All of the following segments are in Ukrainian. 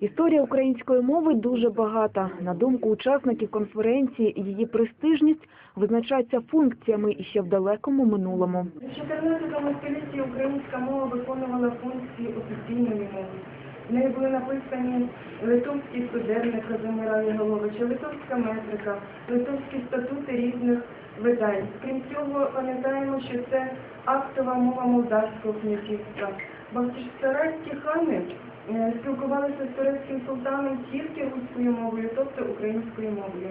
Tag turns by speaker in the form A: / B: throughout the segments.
A: Історія української мови дуже багата. На думку учасників конференції, її престижність визначається функціями і ще в далекому минулому.
B: У 14 столітті українська мова виконувала функції офіційної мови. В неї були написані литовські студерни Казимира Єголовича, литовська метрика, литовські статути різних видань. Крім цього, пам'ятаємо, що це актова мова молдавського князівства. Бахчисарайські хани е, спілкувалися з турецьким султаном тільки руською мовою, тобто українською мовою.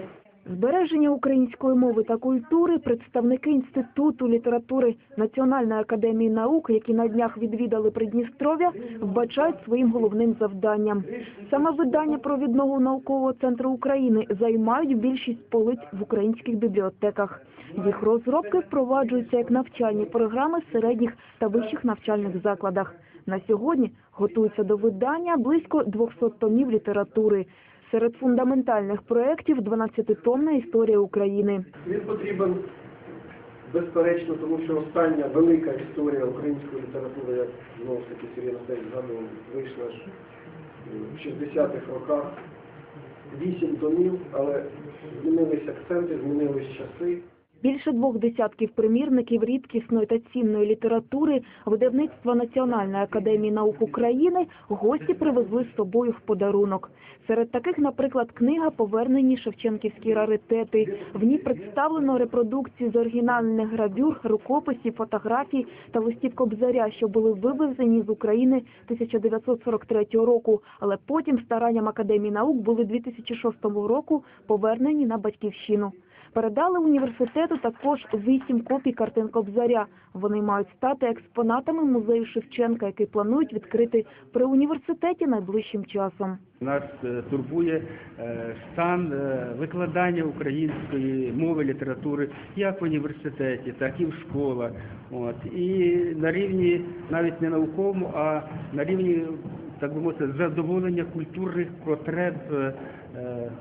A: Збереження української мови та культури представники Інституту літератури Національної академії наук, які на днях відвідали Придністров'я, вбачають своїм головним завданням. Саме видання провідного наукового центру України займають більшість полиць в українських бібліотеках. Їх розробки впроваджуються як навчальні програми в середніх та вищих навчальних закладах. На сьогодні готуються до видання близько 200 томів літератури. Серед фундаментальних проєктів 12-томна історія України.
C: Він потрібен безперечно, тому що остання велика історія української літератури, як знову ж таки Сергій Анатолійович згадував, вийшла ж в 60-х роках. Вісім томів, але змінились акценти, змінились часи.
A: Більше двох десятків примірників рідкісної та цінної літератури видавництва Національної академії наук України гості привезли з собою в подарунок. Серед таких, наприклад, книга «Повернені Шевченківські раритети». В ній представлено репродукції з оригінальних гравюр, рукописів, фотографій та листів Кобзаря, що були вивезені з України 1943 року, але потім старанням Академії наук були 2006 року повернені на батьківщину. Передали університету також вісім копій картин Кобзаря. Вони мають стати експонатами музею Шевченка, який планують відкрити при університеті найближчим часом.
D: Нас е, турбує е, стан е, викладання української мови, літератури як в університеті, так і в школах. От. І на рівні навіть не науковому, а на рівні так би мовити, задоволення культурних потреб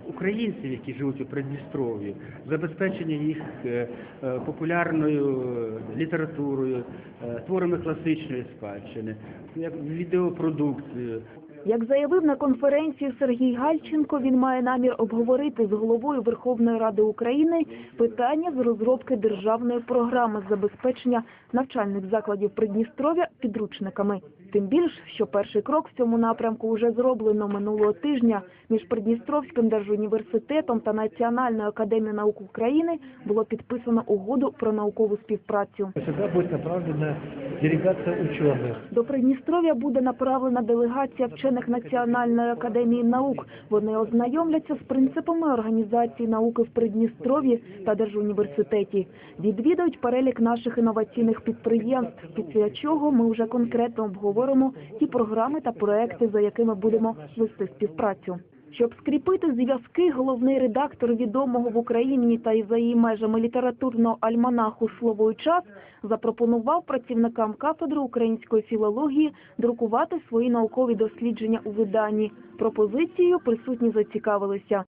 D: українців, які живуть у Придністров'ї, забезпечення їх е, е, популярною е, літературою, е, творами класичної спадщини, як відеопродукцією.
A: Як заявив на конференції Сергій Гальченко, він має намір обговорити з головою Верховної Ради України питання з розробки державної програми забезпечення навчальних закладів Придністров'я підручниками. Тим більш, що перший крок в цьому напрямку вже зроблено минулого тижня. Між Придністровським держуніверситетом та Національною академією наук України було підписано угоду про наукову співпрацю.
E: Сюда будет направлена делегация ученых.
A: До Придністров'я буде направлена делегація вчених Національної академії наук. Вони ознайомляться з принципами організації науки в Придністров'ї та Держуніверситеті. Відвідають перелік наших інноваційних підприємств, після чого ми вже конкретно обговоримо ті програми та проекти, за якими будемо вести співпрацю. Щоб скріпити зв'язки, головний редактор відомого в Україні та й за її межами літературного альманаху «Слово і час» запропонував працівникам кафедри української філології друкувати свої наукові дослідження у виданні. Пропозицією присутні зацікавилися.